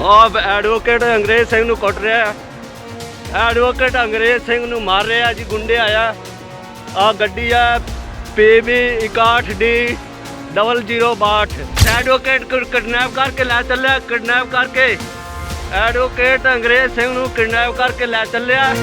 ਆਹ ਐਡਵੋਕੇਟ ਅੰਗਰੇਜ਼ ਸਿੰਘ ਨੂੰ ਕੁੱਟ ਰਿਹਾ ਹੈ। ਐਡਵੋਕੇਟ ਅੰਗਰੇਜ਼ ਸਿੰਘ ਨੂੰ ਮਾਰ ਰਿਹਾ ਜੀ, ਗੁੰਡੇ ਆਇਆ। ਆ ਗੱਡੀ ਆ ਪੀਬੀ 61D 0062 ਐਡਵੋਕੇਟ ਕਿਡਨੈਪ ਕਰਕੇ ਲੈ ਚੱਲਿਆ, ਕਿਡਨੈਪ ਕਰਕੇ। ਐਡਵੋਕੇਟ ਅੰਗਰੇਜ਼ ਸਿੰਘ ਨੂੰ ਕਿਡਨੈਪ ਕਰਕੇ ਲੈ ਚੱਲਿਆ।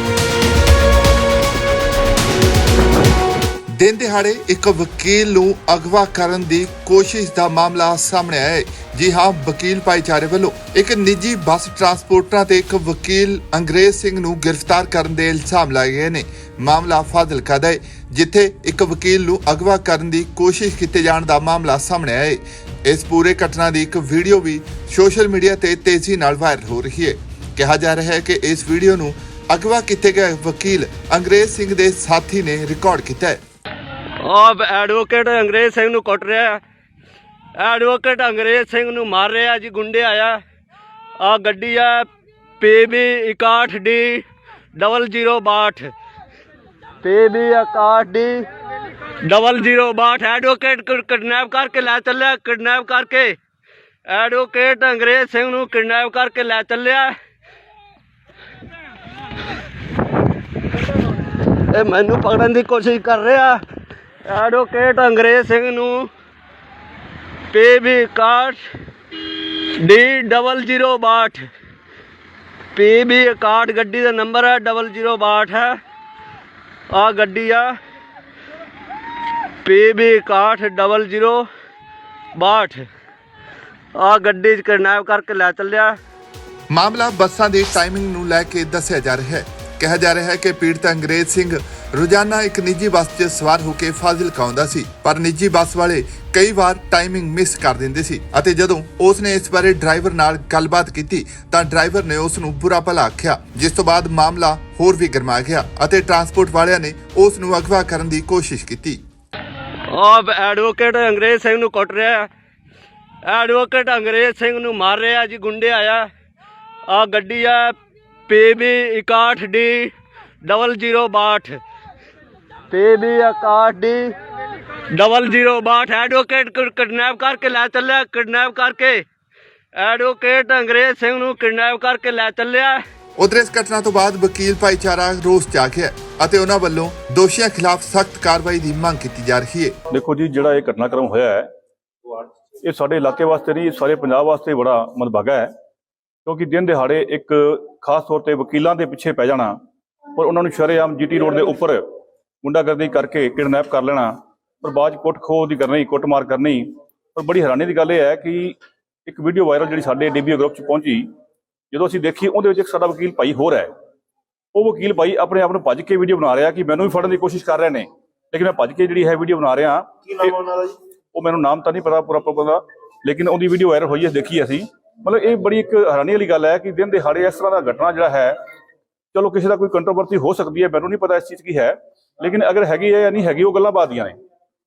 ਦਿਨ ਦਿਹਾੜੇ ਇੱਕ ਵਕੀਲ ਨੂੰ ਅਗਵਾ ਕਰਨ ਦੀ ਕੋਸ਼ਿਸ਼ ਦਾ ਮਾਮਲਾ ਸਾਹਮਣੇ ਆਇਆ ਹੈ। ਜੀ ਹਾਂ, ਵਕੀਲ ਭਾਈਚਾਰੇ ਵੱਲੋਂ ਇੱਕ ਨਿੱਜੀ ਬੱਸ ਟਰਾਂਸਪੋਰਟਰਾਂ ਤੇ ਇੱਕ ਵਕੀਲ ਅੰਗਰੇਜ਼ ਸਿੰਘ ਨੂੰ ਗ੍ਰਿਫਤਾਰ ਕਰਨ ਦੇ ਇਲਜ਼ਾਮ ਲਾਏ ਗਏ ਨੇ। ਮਾਮਲਾ ਫਾਜ਼ਿਲਕਾ ਦਾ ਹੈ, ਜਿੱਥੇ ਇੱਕ ਵਕੀਲ ਨੂੰ ਅਗਵਾ ਕਰਨ ਦੀ ਕੋਸ਼ਿਸ਼ ਕੀਤੇ ਜਾਣ ਦਾ ਮਾਮਲਾ ਸਾਹਮਣੇ ਆਇਆ ਹੈ। ਇਸ ਪੂਰੇ ਘਟਨਾ ਦੀ ਇੱਕ ਵੀਡੀਓ ਵੀ ਸੋਸ਼ਲ ਮੀਡੀਆ ਤੇ ਤੇਜ਼ੀ ਨਾਲ ਵਾਇਰਲ ਹੋ ਰਹੀ ਹੈ। ਕਿਹਾ ਜਾ ਰਿਹਾ ਹੈ ਕਿ ਇਸ ਵੀਡੀਓ ਨੂੰ ਅਗਵਾ ਕੀਤੇ ਗਏ ਵਕੀਲ ਅੰਗਰੇਜ਼ ਸਿੰਘ ਦੇ ਸਾਥੀ ਨੇ ਰਿਕਾਰਡ ਕੀਤਾ ਹੈ। ਆਹ ਐਡਵੋਕੇਟ ਅੰਗਰੇਜ਼ ਸਿੰਘ ਨੂੰ ਕੁੱਟ ਰਿਹਾ ਐਡਵੋਕੇਟ ਅੰਗਰੇਜ਼ ਸਿੰਘ ਨੂੰ ਮਾਰ ਰਿਹਾ ਜੀ ਗੁੰਡੇ ਆਇਆ। ਆ ਗੱਡੀ ਆ PB 61D 0062 PB 61D 0062 advocate kidnap ਕਰਕੇ ਲੈ ਚੱਲਿਆ, ਕਿਡਨੈਪ ਕਰਕੇ। ਐਡਵੋਕੇਟ ਅੰਗਰੇਜ਼ ਸਿੰਘ ਨੂੰ ਕਿਡਨੈਪ ਕਰਕੇ ਲੈ ਚੱਲਿਆ। ਇਹ ਮੈਨੂੰ ਪਕੜਨ ਦੀ ਕੋਸ਼ਿਸ਼ ਕਰ ਰਿਹਾ। ਐਡਵੋਕੇਟ ਅੰਗਰੇਜ਼ ਸਿੰਘ ਨੂੰ ਪੀਬੀ ਕਾਰਡ ਡੀ 0062 ਪੀਬੀ ਕਾਰਡ ਗੱਡੀ ਦਾ ਨੰਬਰ ਹੈ 0062 ਹੈ। ਆ ਗੱਡੀ ਆ। ਪੀਬੀ ਕਾਰਡ 0062 ਆ ਗੱਡੀ ਚ ਕਿਡਨੈਪ ਕਰਕੇ ਲੈ ਚੱਲਿਆ। ਮਾਮਲਾ ਬੱਸਾਂ ਦੀ ਟਾਈਮਿੰਗ ਨੂੰ ਲੈ ਕੇ ਦੱਸਿਆ ਜਾ ਰਿਹਾ ਹੈ। ਕਿਹਾ ਜਾ ਰਿਹਾ ਹੈ ਕਿ ਪੀੜਤ ਅੰਗਰੇਜ਼ ਸਿੰਘ ਰੋਜ਼ਾਨਾ ਇੱਕ ਨਿੱਜੀ ਬੱਸ 'ਚ ਸਵਾਰ ਹੋ ਕੇ ਫਾਜ਼ਿਲਕਾ ਆਉਂਦਾ ਸੀ, ਪਰ ਨਿੱਜੀ ਬੱਸ ਵਾਲੇ ਕਈ ਵਾਰ ਟਾਈਮਿੰਗ ਮਿਸ ਕਰ ਦਿੰਦੇ ਸੀ ਅਤੇ ਜਦੋਂ ਉਸ ਨੇ ਇਸ ਬਾਰੇ ਡਰਾਈਵਰ ਨਾਲ ਗੱਲਬਾਤ ਕੀਤੀ ਤਾਂ ਡਰਾਈਵਰ ਨੇ ਉਸ ਨੂੰ ਬੁਰਾ ਭਲਾ ਆਖਿਆ, ਜਿਸ ਤੋਂ ਬਾਅਦ ਮਾਮਲਾ ਹੋਰ ਵੀ ਗਰਮਾ ਗਿਆ ਅਤੇ ਟਰਾਂਸਪੋਰਟ ਵਾਲਿਆਂ ਨੇ ਉਸ ਨੂੰ ਅਗਵਾ ਕਰਨ ਦੀ ਕੋਸ਼ਿਸ਼ ਕੀਤੀ। ਆਹ ਐਡਵੋਕੇਟ ਅੰਗਰੇਜ਼ ਸਿੰਘ ਨੂੰ ਕੁੱਟ ਰਿਹਾ ਐਡਵੋਕੇਟ ਅੰਗਰੇਜ਼ ਸਿੰਘ ਨੂੰ ਮਾਰ ਰਿਹਾ ਜੀ ਗੁੰਡੇ ਆਇਆ। ਆ ਗੱਡੀ ਆ PB 61D 0062 PB 61D 0062 advocate ਨੂੰ ਕਿਡਨੈਪ ਕਰਕੇ ਲੈ ਚੱਲਿਆ ਕਿਡਨੈਪ ਕਰਕੇ ਐਡਵੋਕੇਟ ਅੰਗਰੇਜ਼ ਸਿੰਘ ਨੂੰ ਕਿਡਨੈਪ ਕਰਕੇ ਲੈ ਚੱਲਿਆ ਉਧਰ ਇਸ ਘਟਨਾ ਤੋਂ ਬਾਅਦ ਵਕੀਲ ਭਾਈਚਾਰਾ ਰੋਸ ਚ ਆ ਗਿਆ ਅਤੇ ਉਹਨਾਂ ਵੱਲੋਂ ਦੋਸ਼ੀਆਂ ਖਿਲਾਫ ਸਖਤ ਕਾਰਵਾਈ ਦੀ ਮੰਗ ਕੀਤੀ ਜਾ ਰਹੀ ਹੈ। ਦੇਖੋ ਜੀ ਜਿਹੜਾ ਇਹ ਘਟਨਾਕ੍ਰਮ ਹੋਇਆ ਹੈ ਇਹ ਸਾਡੇ ਇਲਾਕੇ ਵਾਸਤੇ ਨਹੀਂ ਸਾਰੇ ਪੰਜਾਬ ਵਾਸਤੇ ਬੜਾ ਮੰਦਭਾਗਾ ਹੈ ਕਿਉਂਕਿ ਦਿਨ ਦਿਹਾੜੇ ਇੱਕ ਖਾਸ ਤੌਰ ਤੇ ਵਕੀਲਾਂ ਦੇ ਪਿੱਛੇ ਪੈ ਜਾਣਾ ਔਰ ਉਹਨਾਂ ਨੂੰ ਸ਼ਰੇਆਮ ਜੀਟੀ ਰੋਡ ਦੇ ਉੱਪਰ ਗੁੰਡਾਗਰਦੀ ਕਰਕੇ ਕਿਡਨੈਪ ਕਰ ਲੈਣਾ ਔਰ ਬਾਅਦ 'ਚ ਕੁੱਟ ਖੋਹ ਦੀ ਕਰਨੀ ਕੁੱਟਮਾਰ ਕਰਨੀ ਔਰ ਬੜੀ ਹੈਰਾਨੀ ਦੀ ਗੱਲ ਇਹ ਹੈ ਕਿ ਇੱਕ ਵੀਡੀਓ ਵਾਇਰਲ ਜਿਹੜੀ ਸਾਡੇ ਡੀਬੀਓ ਗਰੁੱਪ 'ਚ ਪਹੁੰਚੀ ਜਦੋਂ ਅਸੀਂ ਦੇਖੀ ਉਹਦੇ ਵਿੱਚ ਇੱਕ ਸਾਡਾ ਵਕੀਲ ਭਾਈ ਹੋਰ ਹੈ। ਉਹ ਵਕੀਲ ਭਾਈ ਆਪਣੇ ਆਪ ਨੂੰ ਭੱਜ ਕੇ ਵੀਡੀਓ ਬਣਾ ਰਿਹਾ ਕਿ ਮੈਨੂੰ ਵੀ ਫੜਨ ਦੀ ਕੋਸ਼ਿਸ਼ ਕਰ ਰਹੇ ਨੇ। ਲੇਕਿਨ ਮੈਂ ਭੱਜ ਕੇ ਜਿਹੜੀ ਹੈ ਵੀਡੀਓ ਬਣਾ ਰਿਹਾ ਕੀ ਨਾਮ ਉਹਨਾਂ ਦਾ ਜੀ? ਉਹ ਮੈਨੂੰ ਨਾਮ ਤਾਂ ਨਹੀਂ ਪਤਾ ਪੂਰਾ ਪੂਰਾ ਦਾ ਲੇਕਿਨ ਉਹਦੀ ਵੀਡੀਓ ਵਾਇਰਲ ਹੋਈ ਹੈ ਦੇਖੀ ਅਸੀਂ। ਮਤਲਬ ਇਹ ਬੜੀ ਇੱਕ ਹੈਰਾਨੀ ਵਾਲੀ ਗੱਲ ਹੈ ਕਿ ਦਿਨ ਦਿਹਾੜੇ ਇਸ ਤਰ੍ਹਾਂ ਦਾ ਘਟਨਾ ਜਿਹੜਾ ਹੈ ਚਲੋ ਕਿਸੇ ਦਾ ਕੋਈ ਕੰਟਰੋਵਰਸੀ ਹੋ ਸਕਦੀ ਹੈ ਮੈਨੂੰ ਨਹੀਂ ਪਤਾ ਇਸ ਚੀਜ਼ ਕੀ ਹੈ। ਲੇਕਿਨ ਅਗਰ ਹੈਗੀ ਹੈ ਜਾਂ ਨਹੀਂ ਹੈਗੀ, ਉਹ ਗੱਲਾਂ ਬਾਤ ਦੀਆਂ ਨੇ।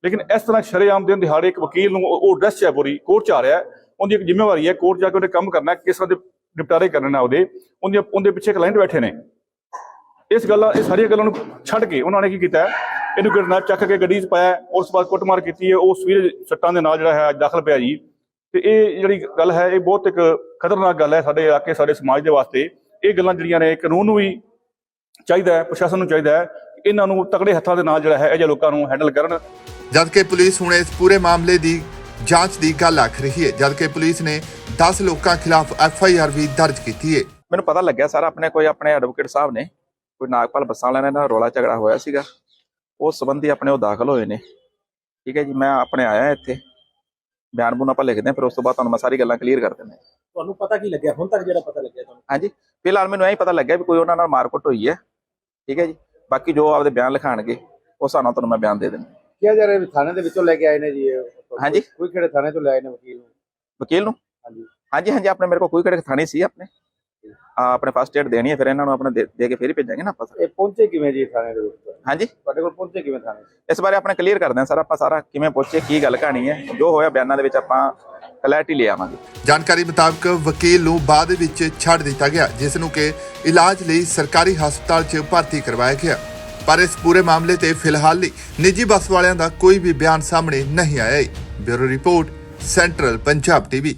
ਲੇਕਿਨ ਇਸ ਤਰ੍ਹਾਂ ਸ਼ਰੇਆਮ ਦਿਨ ਦਿਹਾੜੇ ਇੱਕ ਵਕੀਲ ਨੂੰ ਉਹ ਡਰੈਸ ਚ ਹੈ ਪੂਰੀ ਕੋਰਟ ਚ ਆ ਰਿਹਾ ਉਹਦੀ ਇੱਕ ਜ਼ਿੰਮੇਵਾਰੀ ਹੈ ਕੋਰਟ ਜਾ ਕੇ ਉਹਨੇ ਕੰਮ ਕਰਨਾ ਕਿਸ ਤਰ੍ਹਾਂ ਦੇ ਨਿਪਟਾਰੇ ਕਰਨੇ ਨੇ ਉਹਦੇ। ਉਹਦੇ ਉਹਦੇ ਪਿੱਛੇ ਕਲਾਇੰਟ ਬੈਠੇ ਨੇ। ਇਸ ਗੱਲਾਂ ਇਹ ਸਾਰੀਆਂ ਗੱਲਾਂ ਨੂੰ ਛੱਡ ਕੇ ਉਹਨਾਂ ਨੇ ਕੀ ਕੀਤਾ ਇਹਨੂੰ ਕਿਡਨੈਪ ਚੱਕ ਕੇ ਗੱਡੀ 'ਚ ਪਾਇਆ ਉਸ ਤੋਂ ਬਾਅਦ ਕੁੱਟਮਾਰ ਕੀਤੀ ਹੈ, ਉਹ ਸਵੀਰ ਸੱਟਾਂ ਦੇ ਨਾਲ ਜਿਹੜਾ ਹੈ ਅੱਜ ਦਾਖਲ ਪਿਆ ਜੀ। ਤੇ ਇਹ ਜਿਹੜੀ ਗੱਲ ਹੈ, ਇਹ ਬਹੁਤ ਇੱਕ ਖਤਰਨਾਕ ਗੱਲ ਹੈ ਸਾਡੇ ਇਲਾਕੇ, ਸਾਡੇ ਸਮਾਜ ਦੇ ਵਾਸਤੇ। ਇਹ ਗੱਲਾਂ ਜਿਹੜੀਆਂ ਨੇ, ਕਾਨੂੰਨ ਨੂੰ ਵੀ ਚਾਹੀਦਾ ਹੈ, ਪ੍ਰਸ਼ਾਸਨ ਨੂੰ ਚਾਹੀਦਾ ਹੈ ਇਹਨਾਂ ਨੂੰ ਤਕੜੇ ਹੱਥਾਂ ਦੇ ਨਾਲ ਜਿਹੜਾ ਹੈ ਇਹ ਜਿਹੇ ਲੋਕਾਂ ਨੂੰ ਹੈਂਡਲ ਕਰਨ। ਜਦਕਿ ਪੁਲਿਸ ਹੁਣ ਇਸ ਪੂਰੇ ਮਾਮਲੇ ਦੀ ਜਾਂਚ ਦੀ ਗੱਲ ਆਖ ਰਹੀ ਹੈ ਜਦਕਿ ਪੁਲਿਸ ਨੇ 10 ਲੋਕਾਂ ਖਿਲਾਫ ਐਫ ਆਈ ਆਰ ਵੀ ਦਰਜ ਕੀਤੀ ਹੈ। ਮੈਨੂੰ ਪਤਾ ਲੱਗਿਆ ਸਰ ਆਪਣੇ ਕੋਈ ਆਪਣੇ ਐਡਵੋਕੇਟ ਸਾਹਿਬ ਨੇ ਕੋਈ ਨਾਗਪਾਲ ਬੱਸਾਂ ਵਾਲਿਆਂ ਨਾਲ ਰੌਲਾ ਝਗੜਾ ਹੋਇਆ ਸੀਗਾ। ਉਸ ਸੰਬੰਧੀ ਆਪਣੇ ਉਹ ਦਾਖਲ ਹੋਏ ਨੇ। ਠੀਕ ਹੈ ਜੀ ਮੈਂ ਆਪਣੇ ਆਇਆ ਇੱਥੇ। ਬਿਆਨ ਬੁਨ ਆਪਾਂ ਲਿਖਦੇ ਹਾਂ ਫਿਰ ਉਸ ਤੋਂ ਬਾਅਦ ਤੁਹਾਨੂੰ ਮੈਂ ਸਾਰੀ ਗੱਲਾਂ ਕਲੀਅਰ ਕਰ ਦਿੰਦਾ। ਤੁਹਾਨੂੰ ਪਤਾ ਕੀ ਲੱਗਿਆ? ਹੁਣ ਤੱਕ ਜਿਹੜਾ ਪਤਾ ਲੱਗਿਆ ਤੁਹਾਨੂੰ? ਹਾਂਜੀ ਫਿਲਹਾਲ ਮੈਨੂੰ ਇਹ ਪਤਾ ਲੱਗਿਆ ਵੀ ਕੋਈ ਉਹਨਾਂ ਨਾਲ ਮਾਰਕੁੱਟ ਹੋਈ ਹੈ। ਠੀਕ ਹੈ ਜੀ ਬਾਕੀ ਜੋ ਆਪਦੇ ਬਿਆਨ ਲਿਖਾਣਗੇ ਉਸ ਹਿਸਾਬ ਨਾਲ ਤੁਹਾਨੂੰ ਮੈਂ ਬਿਆਨ ਦੇ ਦਿੰਦਾ। ਕਿਹਾ ਜਾ ਰਿਹਾ ਵੀ ਥਾਣੇ ਦੇ ਵਿੱਚੋਂ ਲੈ ਕੇ ਆਏ ਨੇ ਜੀ ਇਹ? ਹਾਂਜੀ। ਕੋਈ ਕਿਹੜੇ ਥਾਣੇ ਤੋਂ ਲੈ ਆਏ ਨੇ ਵਕੀਲ ਨੂੰ? ਵਕੀਲ ਨੂੰ? ਹਾਂਜੀ। ਹਾਂਜੀ ਹਾਂਜੀ ਆਪਣੇ ਮੇਰੇ ਕੋਲ ਕੋਈ ਕਿਹੜੇ ਥਾਣੇ ਸੀ ਆਪਣੇ। ਆ ਆਪਣੇ ਫਸਟ ਏਡ ਦੇਣੀ ਹੈ ਫਿਰ ਇਹਨਾਂ ਨੂੰ ਆਪਣੇ ਦੇ ਦੇ ਕੇ ਫਿਰ ਹੀ ਭੇਜਾਂਗੇ ਨਾ ਆਪਾਂ ਸਰ। ਇਹ ਪਹੁੰਚੇ ਕਿਵੇਂ ਜੀ ਥਾਣੇ ਦੇ ਵਿੱਚ? ਹਾਂਜੀ। ਤੁਹਾਡੇ ਕੋਲ ਪਹੁੰਚੇ ਕਿਵੇਂ ਥਾਣੇ? ਇਸ ਬਾਰੇ ਆਪਣੇ ਕਲੀਅਰ ਕਰਦੇ ਹਾਂ ਸਰ ਆਪਾਂ ਸਾਰਾ ਕਿਵੇਂ ਪਹੁੰਚੇ ਕੀ ਗੱਲ ਕਹਾਣੀ ਹੈ ਜੋ ਹੋਇਆ ਬਿਆਨਾਂ ਦੇ ਵਿੱਚ ਆਪਾਂ ਕਲੈਰਿਟੀ ਲੈ ਆਵਾਂਗੇ। ਜਾਣਕਾਰੀ ਮੁਤਾਬਕ ਵਕੀਲ ਨੂੰ ਬਾਅਦ ਵਿੱਚ ਛੱਡ ਦਿੱਤਾ ਗਿਆ, ਜਿਸ ਨੂੰ ਕਿ ਇਲਾਜ ਲਈ ਸਰਕਾਰੀ ਹਸਪਤਾਲ 'ਚ ਭਰਤੀ ਕਰਵਾਇਆ ਗਿਆ। ਪਰ ਇਸ ਪੂਰੇ ਮਾਮਲੇ ਤੇ ਫਿਲਹਾਲ ਲਈ ਨਿੱਜੀ ਬੱਸ ਵਾਲਿਆਂ ਦਾ ਕੋਈ ਵੀ ਬਿਆਨ ਸਾਹਮਣੇ ਨਹੀਂ ਆਇਆ। ਹੈ bureau report, central Punjab TV.